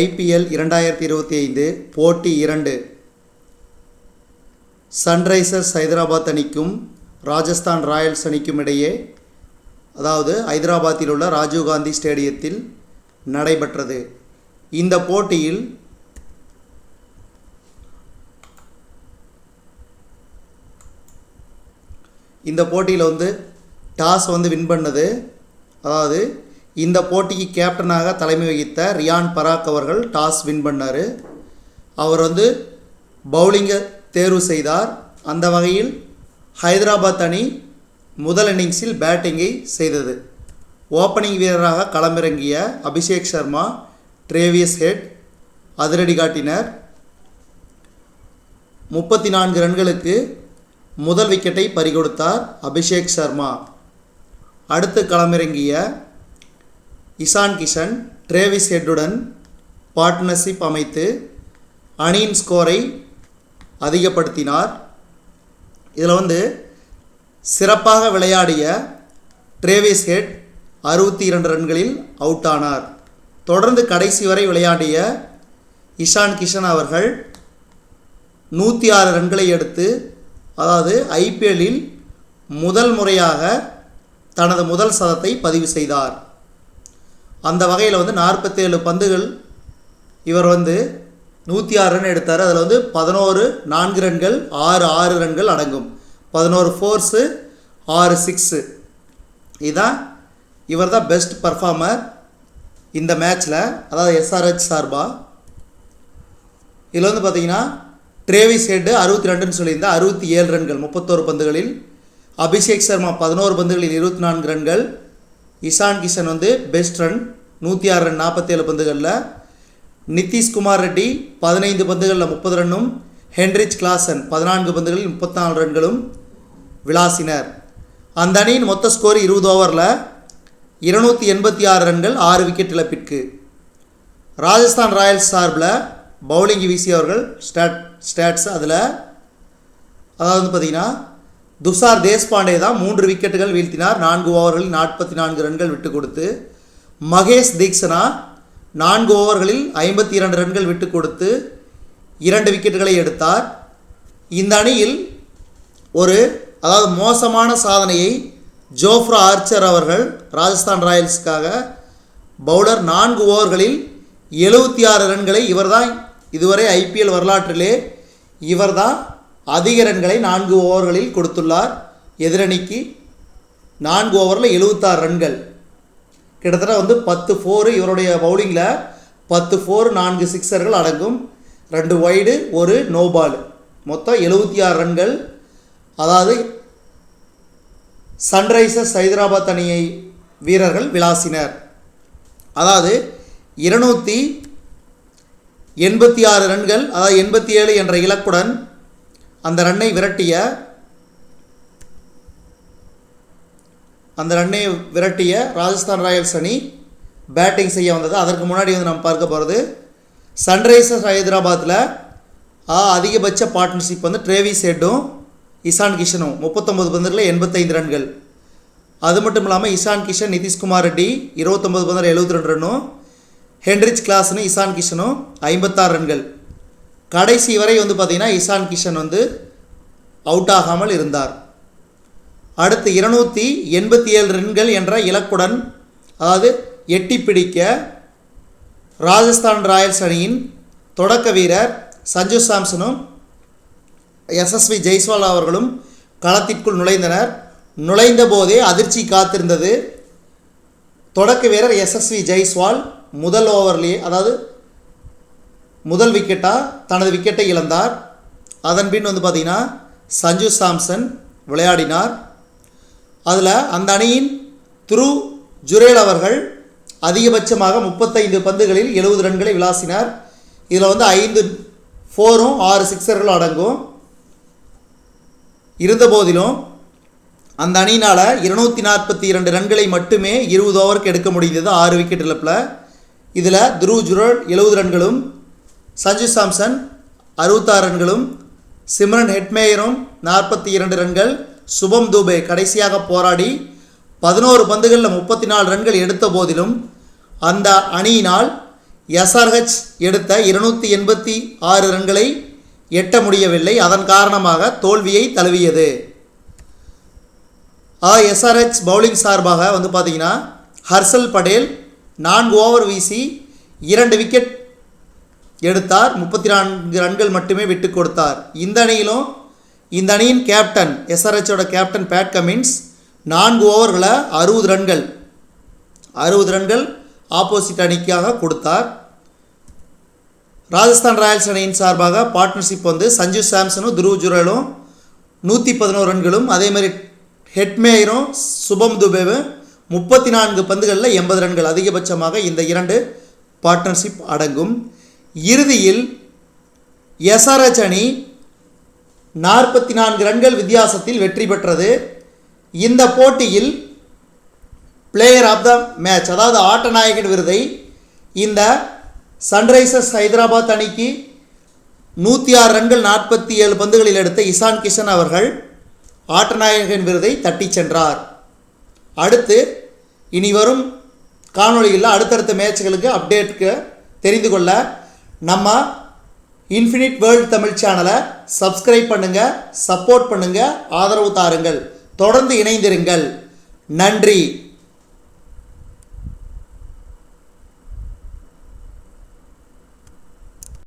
IPL இரண்டாயிரத்தி இருபத்தி ஐந்து போட்டி இரண்டு. சன்ரைசர்ஸ் ஹைதராபாத் அணிக்கும் ராஜஸ்தான் ராயல்ஸ் அணிக்கும் இடையே அதாவது ஹைதராபாத்தில் உள்ள ராஜீவ்காந்தி ஸ்டேடியத்தில் நடைபெற்றது. இந்த போட்டியில் இந்த போட்டியில் வந்து டாஸ் வந்து வின் பண்ணது அதாவது இந்த போட்டிக்கு கேப்டனாக தலைமை வகித்த ரியான் பராக் அவர்கள் டாஸ் வின் பண்ணார். அவர் வந்து பவுலிங்கை தேர்வு செய்தார். அந்த வகையில் ஹைதராபாத் அணி முதல் இன்னிங்ஸில் பேட்டிங்கை செய்தது. ஓப்பனிங் வீரராக களமிறங்கிய அபிஷேக் சர்மா ட்ரேவியஸ் ஹெட் அதிரடி காட்டினர். முப்பத்தி நான்கு ரன்களுக்கு முதல் விக்கெட்டை பறிகொடுத்தார் அபிஷேக் சர்மா. அடுத்து களமிறங்கிய இசான் கிஷன் ட்ரேவிஸ் ஹெட்டுடன் பார்ட்னர்ஷிப் அமைத்து அணியின் ஸ்கோரை அதிகப்படுத்தினார். இதில் வந்து சிறப்பாக விளையாடிய ட்ரேவிஸ் ஹெட் அறுபத்தி இரண்டு ரன்களில் அவுட் ஆனார். தொடர்ந்து கடைசி வரை விளையாடிய இஷான் கிஷன் அவர்கள் நூற்றி ஆறு ரன்களை எடுத்து அதாவது ஐபிஎல்லில் முதல் முறையாக தனது முதல் சதத்தை பதிவு செய்தார். அந்த வகையில் வந்து நாற்பத்தேழு பந்துகள் இவர் வந்து நூற்றி ஆறு ரன் எடுத்தார். அதில் வந்து பதினோரு நான்கு ரன்கள் ஆறு ஆறு ரன்கள் அடங்கும். பதினோரு ஃபோர்ஸு ஆறு சிக்ஸு இதுதான் இவர் தான் பெஸ்ட் பர்ஃபார்மர் இந்த மேட்ச்சில் அதாவது எஸ்ஆர்ஹெச் சார்பா. இதில் வந்து பார்த்தீங்கன்னா ட்ரேவிஸ் ஹெட்டு அறுபத்தி ரெண்டுன்னு சொல்லியிருந்தால் அறுபத்தி ஏழு ரன்கள் முப்பத்தோரு பந்துகளில். அபிஷேக் சர்மா பதினோரு பந்துகளில் இருபத்தி நான்கு ரன்கள். இஷான் கிஷன் வந்து பெஸ்ட் ரன் நூற்றி ஆறு ரன் நாற்பத்தேழு பந்துகளில். நிதிஷ்குமார் ரெட்டி பதினைந்து பந்துகளில் முப்பது ரன்னும் ஹென்ரிச் கிளாசன் பதினான்கு பந்துகளில் முப்பத்தி நாலு ரன்களும் விளாசினர். அந்த அணியின் மொத்த ஸ்கோர் இருபது ஓவரில் இருநூற்றி எண்பத்தி ஆறு ரன்கள் ஆறு விக்கெட் இழப்பிற்கு. ராஜஸ்தான் ராயல்ஸ் சார்பில் பவுலிங் வீசியவர்கள் ஸ்டாட் ஸ்டாட்ஸ் அதில் அதாவது வந்து பார்த்தீங்கன்னா துஷார் தேஷ்பாண்டே தான் மூன்று விக்கெட்டுகள் வீழ்த்தினார். நான்கு ஓவர்களில் நாற்பத்தி நான்கு ரன்கள் விட்டு கொடுத்து மகேஷ் தீக்ஷனா நான்கு ஓவர்களில் ஐம்பத்தி இரண்டு ரன்கள் விட்டு கொடுத்து இரண்டு விக்கெட்டுகளை எடுத்தார். இந்த அணியில் ஒரு அதாவது மோசமான சாதனையை ஜோஃப்ரா ஆர்ச்சர் அவர்கள் ராஜஸ்தான் ராயல்ஸுக்காக பவுலர் நான்கு ஓவர்களில் எழுபத்தி ஆறு ரன்களை இவர்தான் இதுவரை ஐபிஎல் வரலாற்றிலே இவர்தான் அதிக ரன்களை நான்கு ஓவர்களில் கொடுத்துள்ளார் எதிரணிக்கு. நான்கு ஓவரில் எழுபத்தாறு ரன்கள். கிட்டத்தட்ட வந்து பத்து ஃபோரு இவருடைய பவுலிங்கில் பத்து ஃபோர் நான்கு சிக்ஸர்கள் அடங்கும். ரெண்டு ஒய்டு ஒரு நோ பால் மொத்தம் எழுபத்தி ஆறு ரன்கள். அதாவது சன்ரைசர்ஸ் ஹைதராபாத் அணியை வீரர்கள் விளாசினர். அதாவது இருநூற்றி எண்பத்தி ஆறு ரன்கள் அதாவது எண்பத்தி ஏழு என்ற இலக்குடன் அந்த ரன்னை விரட்டிய அந்த ரன்னை விரட்டிய ராஜஸ்தான் ராயல்ஸ் அணி பேட்டிங் செய்ய வந்தது. அதற்கு முன்னாடி வந்து நம்ம பார்க்க போகிறது சன்ரைசர்ஸ் ஹைதராபாத்தில் அதிகபட்ச பார்ட்னர்ஷிப் வந்து ட்ரேவிஸ் ஹெட்டும் இசான் கிஷனும் முப்பத்தொம்பது பந்தரில் எண்பத்தைந்து ரன்கள். அது மட்டும் இல்லாமல் இசான் கிஷன் நிதிஷ்குமார் ரெட்டி இருபத்தொம்பது பந்தர் எழுபத்தி ரெண்டு ரன்னும் ஹென்ரிச் கிளாஸ்னு இசான் கிஷனும் ஐம்பத்தாறு ரன்கள். கடைசி வரை வந்து பார்த்திங்கன்னா இசான் கிஷன் வந்து அவுட் ஆகாமல் இருந்தார். அடுத்து இருநூற்றி எண்பத்தி ஏழு ரன்கள் என்ற இலக்குடன் அதாவது எட்டி பிடிக்க ராஜஸ்தான் ராயல்ஸ் அணியின் தொடக்க வீரர் சஞ்சு சாம்சனும் எஸ்எஸ்வி ஜெய்ஸ்வால் அவர்களும் களத்திற்குள் நுழைந்தனர். நுழைந்த போதே அதிர்ச்சி காத்திருந்தது. தொடக்க வீரர் எஸ்எஸ்வி ஜெய்ஸ்வால் முதல் ஓவர்லேயே அதாவது முதல் விக்கெட்டாக தனது விக்கெட்டை இழந்தார். அதன் பின் வந்து பார்த்திங்கன்னா சஞ்சு சாம்சன் விளையாடினார். அதில் அந்த அணியின் துரு ஜுரேல் அவர்கள் அதிகபட்சமாக முப்பத்தைந்து பந்துகளில் எழுபது ரன்களை விளாசினார். இதில் வந்து ஐந்து ஃபோரும் ஆறு சிக்ஸர்களும் அடங்கும். இருந்தபோதிலும் அந்த அணியினால் இருநூற்றி நாற்பத்தி இரண்டு ரன்களை மட்டுமே இருபது ஓவருக்கு எடுக்க முடிந்தது ஆறு விக்கெட் இழப்பில். இதில் துருவ் ஜுரல் எழுபது ரன்களும் சஞ்சு சாம்சன் அறுபத்தாறு ரன்களும் சிம்ரன் ஹெட்மேயரும் நாற்பத்தி இரண்டு ரன்கள் சுபம் தூபே கடைசியாக போராடி பதினோரு பந்துகளில் முப்பத்தி நாலு ரன்கள் எடுத்த போதிலும் அந்த அணியினால் எஸ்ஆர்ஹெச் எடுத்த இருநூற்றி எண்பத்தி ஆறு ரன்களை எட்ட முடியவில்லை. அதன் காரணமாக தோல்வியை தழுவியது. ஆ எஸ்ஆர்ஹெச் பவுலிங் சார்பாக வந்து பார்த்தீங்கன்னா ஹர்ஷல் படேல் நான்கு ஓவர் வீசி இரண்டு விக்கெட் எடுத்தார். முப்பத்தி நான்கு ரன்கள் மட்டுமே விட்டு கொடுத்தார். இந்த அணியிலும் இந்த அணியின் கேப்டன் எஸ்ஆர்ஹெச்சோட கேப்டன் பேட் கமின்ஸ் நான்கு ஓவர்களை அறுபது ரன்கள் அறுபது ரன்கள் ஆப்போசிட் அணிக்காக கொடுத்தார். ராஜஸ்தான் ராயல்ஸ் அணியின் சார்பாக பார்ட்னர்ஷிப் வந்து சஞ்சு சாம்சனும் துருவ் ஜுரலும் நூற்றி பதினோரு ரன்களும் அதேமாதிரி ஹெட்மேயரும் சுபம் துபேவும் முப்பத்தி நான்கு பந்துகளில் எண்பது ரன்கள். அதிகபட்சமாக இந்த இரண்டு பார்ட்னர்ஷிப் அடங்கும். இறுதியில் எஸ்ஆர்ஹெச் அணி நாற்பத்தி நான்கு ரன்கள் வித்தியாசத்தில் வெற்றி பெற்றது. இந்த போட்டியில் பிளேயர் ஆஃப் த மேட்ச் அதாவது ஆட்டநாயகன் விருதை இந்த சன்ரைசர்ஸ் ஹைதராபாத் அணிக்கு நூற்றி ஆறு ரன்கள் நாற்பத்தி ஏழு பந்துகளில் எடுத்த இசான் கிஷன் அவர்கள் ஆட்டநாயகன் விருதை தட்டிச் சென்றார். அடுத்து இனி வரும் காணொளிகளில் அடுத்தடுத்த மேட்ச்களுக்கு அப்டேட்டுக்கு தெரிந்து கொள்ள நம்ம இன்ஃபினிட் வேர்ல்டு தமிழ் சேனலை சப்ஸ்கிரைப் பண்ணுங்கள் சப்போர்ட் பண்ணுங்கள் ஆதரவு தாருங்கள். தொடர்ந்து இணைந்திருங்கள். நன்றி.